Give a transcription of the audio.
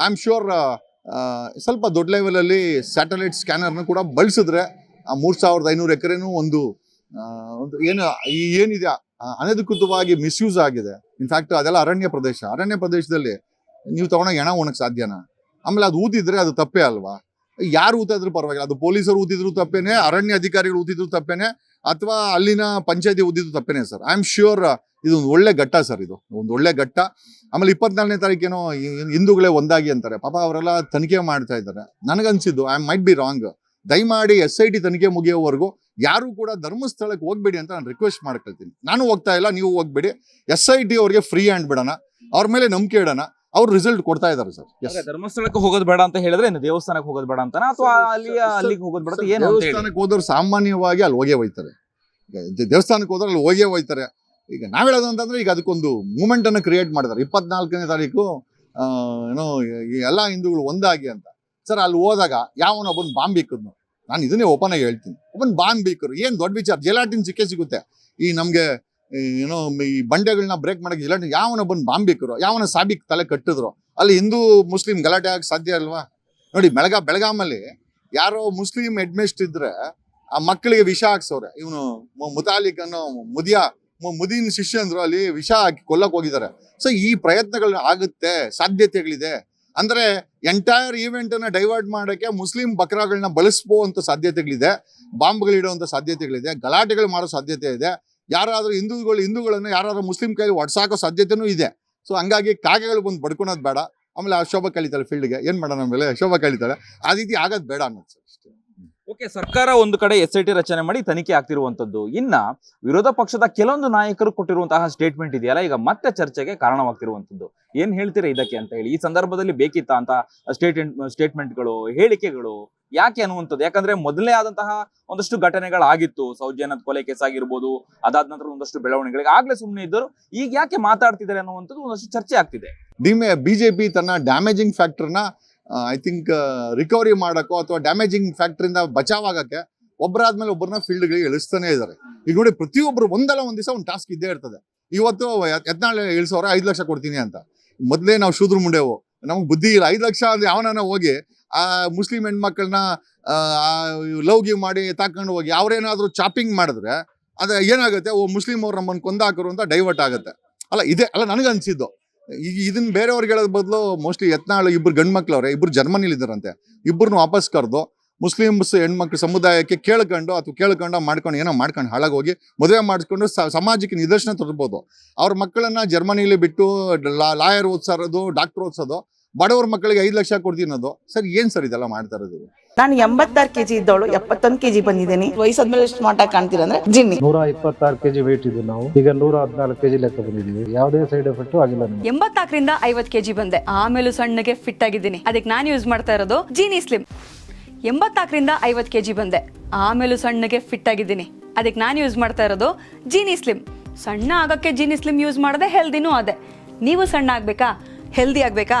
I am sure ಸ್ವಲ್ಪ ದೊಡ್ಡ ಲೆವೆಲಲ್ಲಿ ಸ್ಯಾಟಲೈಟ್ ಸ್ಕ್ಯಾನರ್ನ ಕೂಡ ಬಳಸಿದ್ರೆ ಆ ಮೂರು ಸಾವಿರದ ಐನೂರು ಎಕರೆನೂ ಒಂದು ಒಂದು ಏನು, ಈ ಏನಿದೆ ಅನಧಿಕೃತವಾಗಿ ಮಿಸ್ಯೂಸ್ ಆಗಿದೆ. ಇನ್ಫ್ಯಾಕ್ಟ್ ಅದೆಲ್ಲ ಅರಣ್ಯ ಪ್ರದೇಶ. ಅರಣ್ಯ ಪ್ರದೇಶದಲ್ಲಿ ನೀವು ತಗೊಂಡಾಗ ಹೆಣ ಒಣಕ್ಕೆ ಸಾಧ್ಯನಾ? ಆಮೇಲೆ ಅದು ಊದಿದ್ರೆ ಅದು ತಪ್ಪೇ ಅಲ್ವಾ? ಯಾರು ಊತಾದ್ರೂ ಪರವಾಗಿಲ್ಲ. ಅದು ಪೊಲೀಸರು ಊದಿದ್ರು ತಪ್ಪೇನೆ, ಅರಣ್ಯ ಅಧಿಕಾರಿಗಳು ಊದಿದ್ರು ತಪ್ಪೇನೆ, ಅಥವಾ ಅಲ್ಲಿನ ಪಂಚಾಯತಿ ಊದಿದ್ರು ತಪ್ಪೇನೆ ಸರ್. ಐ ಆಮ್ ಶ್ಯೂರ್ ಇದು ಒಂದು ಒಳ್ಳೆ ಘಟ್ಟ ಸರ್ ಇದು. ಒಂದು ಒಳ್ಳೆ ಘಟ್ಟ. ಆಮೇಲೆ ಇಪ್ಪತ್ನಾಲ್ಕನೇ ತಾರೀಕೇನೋ ಹಿಂದೂಗಳೇ ಒಂದಾಗಿ ಅಂತಾರೆ. ಪಾಪ ಅವರೆಲ್ಲ ತನಿಖೆ ಮಾಡ್ತಾ ಇದ್ದಾರೆ. ನನಗನ್ಸಿದ್ದು ಐ ಮೈಟ್ ಬಿ ರಾಂಗ್ ದಯಮಾಡಿ ಎಸ್ ಐ ಟಿ ತನಿಖೆ ಮುಗಿಯೋವರೆಗೂ ಯಾರು ಕೂಡ ಧರ್ಮಸ್ಥಳಕ್ಕೆ ಹೋಗ್ಬೇಡಿ ಅಂತ ನಾನು ರಿಕ್ವೆಸ್ಟ್ ಮಾಡ್ಕೊಳ್ತೀನಿ. ನಾನು ಹೋಗ್ತಾ ಇಲ್ಲ ನೀವು ಹೋಗ್ಬೇಡಿ. ಎಸ್ ಐ ಟಿ ಅವ್ರಿಗೆ ಫ್ರೀ ಹ್ಯಾಂಡ್ ಬಿಡೋಣ. ಅವ್ರ ಮೇಲೆ ನಂಬಿಕೆ ಇಡೋಣ. ಅವ್ರು ರಿಸಲ್ಟ್ ಕೊಡ್ತಾ ಇದ್ದಾರೆ ಸರ್. ಧರ್ಮಸ್ಥಳಕ್ಕೆ ಹೋಗೋದು ಬೇಡ ಅಂತ ಹೇಳಿದ್ರೆ ಇನ್ನು ದೇವಸ್ಥಾನಕ್ಕೆ ಹೋಗೋದು ಬೇಡ ಅಂತನಾ? ಅಥವಾ ಅಲ್ಲಿ ಅಲ್ಲಿಗೆ ಹೋಗೋದು ಬೇಡ ಅಂತ ದೇವಸ್ಥಾನಕ್ಕೆ ಹೋದವ್ರು ಸಾಮಾನ್ಯವಾಗಿ ಅಲ್ಲಿ ಹೋಗೇ ಹೋಯ್ತಾರೆ. ದೇವಸ್ಥಾನಕ್ಕೆ ಹೋದ್ರೆ ಅಲ್ಲಿ ಹೋಗೇ ಹೋಯ್ತಾರೆ. ಈಗ ನಾವ್ ಹೇಳೋದು ಅಂತಂದ್ರೆ ಈಗ ಅದಕ್ಕೊಂದು ಮೂಮೆಂಟ್ ಅನ್ನು ಕ್ರಿಯೇಟ್ ಮಾಡಿದ್ದಾರೆ ಇಪ್ಪತ್ನಾಲ್ಕನೇ ತಾರೀಕು ಏನೋ ಎಲ್ಲಾ ಹಿಂದೂಗಳು ಒಂದಾಗಿ ಅಂತ. ಸರ್, ಅಲ್ಲಿ ಹೋದಾಗ ಯಾವನೊಬ್ಬನ ಬಾಂಬ್ ಇಕ್ಕಿದ್ನು ನಾನು ಇದನ್ನೇ ಓಪನ್ ಆಗಿ ಹೇಳ್ತೀನಿ. ಒಬ್ಬನ್ ಬಾಂಬ್ ಬಿಕ್ಕರು ಏನ್ ದೊಡ್ಡ ವಿಚಾರ? ಜೆಲಾಟಿನ್ ಸಿಕ್ಕೇ ಸಿಗುತ್ತೆ. ಈ ನಮ್ಗೆ ಏನೋ, ಈ ಬಂಡೆಗಳನ್ನ ಬ್ರೇಕ್ ಮಾಡಕ್ಕೆ ಜೆಲಾಟಿನ್ ಯಾವನೊಬ್ಬನ ಬಾಂಬ್ ಬಿಕ್ಕರು ಯಾವನ ಸಾಬಿಕ್ ತಲೆ ಕಟ್ಟಿದ್ರು. ಅಲ್ಲಿ ಹಿಂದೂ, ಮುಸ್ಲಿಂ ಗಲಾಟೆ ಆಗಕ್ಕೆ ಸಾಧ್ಯ ಅಲ್ವಾ? ನೋಡಿ, ಬೆಳಗ, ಬೆಳಗಾಮಲ್ಲಿ ಯಾರೋ ಮುಸ್ಲಿಂ ಹೆಡ್ಮಿಸ್ಟ್ ಇದ್ರೆ ಆ ಮಕ್ಕಳಿಗೆ ವಿಷ ಹಾಕ್ಸವ್ರೆ. ಇವನು ಮುತಾಲಿಕ್ ಅನ್ನೋ ಮುದಿಯ ಮುದಿನ್ ಶಿಷ್ಯಂದ್ರು ಅಲ್ಲಿ ವಿಷ ಹಾಕಿ ಕೊಲ್ಲಕ್ಕೆ ಹೋಗಿದ್ದಾರೆ. ಸೊ ಈ ಪ್ರಯತ್ನಗಳು ಆಗುತ್ತೆ, ಸಾಧ್ಯತೆಗಳಿದೆ. ಅಂದ್ರೆ ಎಂಟೈರ್ ಈವೆಂಟ್ ಅನ್ನ ಡೈವರ್ಟ್ ಮಾಡಕ್ಕೆ ಮುಸ್ಲಿಂ ಬಕ್ರಾಗಳನ್ನ ಬಳಸ್ಬೋಂತ ಸಾಧ್ಯತೆಗಳಿದೆ, ಬಾಂಬ್ಗಳು ಇಡುವಂತ ಸಾಧ್ಯತೆಗಳಿದೆ, ಗಲಾಟೆಗಳು ಮಾಡೋ ಸಾಧ್ಯತೆ ಇದೆ. ಯಾರಾದ್ರೂ ಹಿಂದೂಗಳು, ಹಿಂದೂಗಳನ್ನ ಯಾರಾದ್ರೂ ಮುಸ್ಲಿಂ ಕೈಲಿ ಒಡ್ಸಾಕೋ ಸಾಧ್ಯತೆನೂ ಇದೆ. ಸೊ ಹಂಗಾಗಿ ಕಾಗೆಗಳು ಬಂದು ಬಡ್ಕೊಳೋದು ಬೇಡ. ಆಮೇಲೆ ಆ ಶೋಭಾ ಕಳೀತಾಳೆ ಫೀಲ್ಡ್ಗೆ ಏನ್ ಮಾಡೋಣ ಆಮೇಲೆ ಶೋಭಾ ಕಳೀತಾಳೆ ಆ ರೀತಿ ಆಗೋದು ಬೇಡ ಅನ್ನೋದು ಓಕೆ, ಸರ್ಕಾರ ಒಂದು ಕಡೆ ಎಸ್ ಐ ಟಿ ರಚನೆ ಮಾಡಿ ತನಿಖೆ ಆಗ್ತಿರುವಂತದ್ದು. ಇನ್ನ ವಿರೋಧ ಪಕ್ಷದ ಕೆಲವೊಂದು ನಾಯಕರು ಕೊಟ್ಟಿರುವಂತಹ ಸ್ಟೇಟ್ಮೆಂಟ್ ಇದೆಯಲ್ಲ, ಈಗ ಮತ್ತೆ ಚರ್ಚೆಗೆ ಕಾರಣವಾಗ್ತಿರುವಂತದ್ದು. ಏನ್ ಹೇಳ್ತೀರಾ ಇದಕ್ಕೆ ಅಂತ ಹೇಳಿ? ಈ ಸಂದರ್ಭದಲ್ಲಿ ಬೇಕಿತ್ತ ಅಂತ ಸ್ಟೇಟ್ಮೆಂಟ್ ಸ್ಟೇಟ್ಮೆಂಟ್ಗಳು ಹೇಳಿಕೆಗಳು ಯಾಕೆ ಅನ್ನುವಂಥದ್ದು? ಯಾಕಂದ್ರೆ ಮೊದಲೇ ಆದಂತಹ ಒಂದಷ್ಟು ಘಟನೆಗಳಾಗಿತ್ತು. ಸೌಜನ್ಯದ ಕೊಲೆ ಕೇಸ್ ಆಗಿರ್ಬೋದು, ಅದಾದ ನಂತರ ಒಂದಷ್ಟು ಬೆಳವಣಿಗೆಗಳಿಗೆ. ಆಗ್ಲೇ ಸುಮ್ಮನೆ ಇದ್ದರು, ಈಗ ಯಾಕೆ ಮಾತಾಡ್ತಿದ್ದಾರೆ ಅನ್ನುವಂಥದ್ದು ಒಂದಷ್ಟು ಚರ್ಚೆ ಆಗ್ತಿದೆ. ಬಿಜೆಪಿ ತನ್ನ ಡ್ಯಾಮೇಜಿಂಗ್ ಫ್ಯಾಕ್ಟರ್ನ ಐ ಥಿಂಕ್ ರಿಕವರಿ ಮಾಡೋಕ್ಕೋ ಅಥವಾ ಡ್ಯಾಮೇಜಿಂಗ್ ಫ್ಯಾಕ್ಟ್ರಿಂದ ಬಚಾವ್ ಆಗೋಕ್ಕೆ ಒಬ್ಬರಾದ್ಮೇಲೆ ಒಬ್ಬರನ್ನ ಫೀಲ್ಡ್ಗಳಿಗೆ ಇಳಿಸ್ತಾನೆ ಇದ್ದಾರೆ ಈಗ ನೋಡಿ ಪ್ರತಿಯೊಬ್ಬರು ಒಂದಲ್ಲ ಒಂದು ದಿವಸ ಒಂದು ಟಾಸ್ಕ್ ಇದ್ದೇ ಇರ್ತದೆ. ಇವತ್ತು ಎತ್ನಾಳೆ ಇಳಿಸೋರ ಐದು ಲಕ್ಷ ಕೊಡ್ತೀನಿ ಅಂತ. ಮೊದಲೇ ನಾವು ಶೂದ್ರ ಮುಂಡೆವು. ನಮಗೆ ಬುದ್ಧಿ ಇಲ್ಲ. ಐದು ಲಕ್ಷ ಅಂದ್ರೆ ಯಾವನ ಹೋಗಿ ಆ ಮುಸ್ಲಿಂ ಹೆಣ್ಮಕ್ಳನ್ನ ಲವ್ ಗಿವ್ ಮಾಡಿ ತಾಕೊಂಡು ಹೋಗಿ ಅವ್ರೇನಾದ್ರೂ ಚಾಪಿಂಗ್ ಮಾಡಿದ್ರೆ ಅದ ಏನಾಗುತ್ತೆ? ಓ, ಮುಸ್ಲಿಂ ಅವ್ರು ನಮ್ಮನ್ನು ಕೊಂದಾಕರು ಅಂತ ಡೈವರ್ಟ್ ಆಗುತ್ತೆ. ಅಲ್ಲ, ಇದೆ, ಅಲ್ಲ, ನನಗೆ ಅನ್ಸಿದ್ದು. ಈಗ ಇದನ್ನ ಬೇರೆಯವ್ರಿಗೆ ಹೇಳೋದ್ ಬದಲು ಮೋಸ್ಟ್ಲಿ ಯತ್ನಾಳು ಇಬ್ರು ಗಂಡು ಮಕ್ಳವ್ರೆ ಇಬ್ರು ಜರ್ಮನಿಲಿ ಇದ್ದಾರಂತೆ ಇಬ್ಬರನ್ನು ವಾಪಸ್ ಕರೆದು ಮುಸ್ಲಿಮ್ಸ್ ಹೆಣ್ಮಕ್ಳು ಸಮುದಾಯಕ್ಕೆ ಕೇಳ್ಕೊಂಡು ಅಥವಾ ಕೇಳ್ಕೊಂಡು ಮಾಡ್ಕೊಂಡು ಏನೋ ಮಾಡ್ಕೊಂಡು ಹಾಳಾಗೋಗಿ ಮದುವೆ ಮಾಡಿಸ್ಕೊಂಡು ಸಮಾಜಕ್ಕೆ ನಿದರ್ಶನ ತರ್ಬೋದು. ಅವ್ರ ಮಕ್ಕಳನ್ನ ಜರ್ಮನಿಲಿ ಬಿಟ್ಟು ಲಾಯರ್ ಓದ್ಸೋದು ಡಾಕ್ಟರ್ ಓದ್ಸೋದು ಬಡವ್ರ ಮಕ್ಕಳಿಗೆ ಐದು ಲಕ್ಷ ಕೊಡ್ತೀನಿ ಅನ್ನೋದು. ಸರ್ ಏನ್ ಸರ್ ಇದೆಲ್ಲ ಮಾಡ್ತಾ ಇರೋದು? ನಾನು ಎಂಬತ್ತಾರು ಕೆಜಿ ಇದ್ದವಳು ಎಪ್ಪತ್ತೊಂದು ಕೆಜಿ ಬಂದಿದ್ದೀನಿ. ವಯಸ್ಸಾದ್ಮೇಲೆ ಎಷ್ಟು ಮಾಟ ಕಾಣ್ತೀರಾ ಅಂದ್ರೆ ಜಿನ್ನಿ. ನೂರ ಇಪ್ಪತ್ತಾರು ಕೆಜಿ ವೆಯ್ಟ್ ಇದ್ದು ನಾವು. ಈಗ ನೂರ ಹದಿನಾಲ್ಕು ಕೆಜಿ ಲೆಕ್ಕ ಬಂದಿದ್ದೀವಿ. ಯಾವುದೇ ಸೈಡ್ ಎಫೆಕ್ಟ್ ಆಗಿಲ್ಲ ಎಂಬತ್ತಾಕರಿಂದ ಎಂಬತ್ನಾಲ್ಕರಿಂದ ಐವತ್ ಕೆಜಿ ಬಂದೆ. ಆಮೇಲೂ ಸಣ್ಣಗೆ ಫಿಟ್ ಆಗಿದ್ದೀನಿ. ಅದಕ್ಕೆ ನಾನು ಯೂಸ್ ಮಾಡ್ತಾ ಇರೋದು ಜೀನಿ ಸ್ಲಿಮ್ ಎಂಬತ್ನಾಲ್ಕರಿಂದ ಐವತ್ತು ಕೆಜಿ ಬಂದೆ. ಆಮೇಲೂ ಸಣ್ಣಗೆ ಫಿಟ್ ಆಗಿದ್ದೀನಿ. ಅದಕ್ಕೆ ನಾನು ಯೂಸ್ ಮಾಡ್ತಾ ಇರೋದು ಜೀನಿ ಸ್ಲಿಮ್ ಸಣ್ಣ ಆಗೋಕ್ಕೆ ಜೀನಿ ಸ್ಲಿಮ್ ಯೂಸ್ ಮಾಡದೆ ಹೆಲ್ದಿನೂ ಅದೇ. ನೀವು ಸಣ್ಣ ಆಗಬೇಕಾ? ಹೆಲ್ದಿ ಆಗ್ಬೇಕಾ?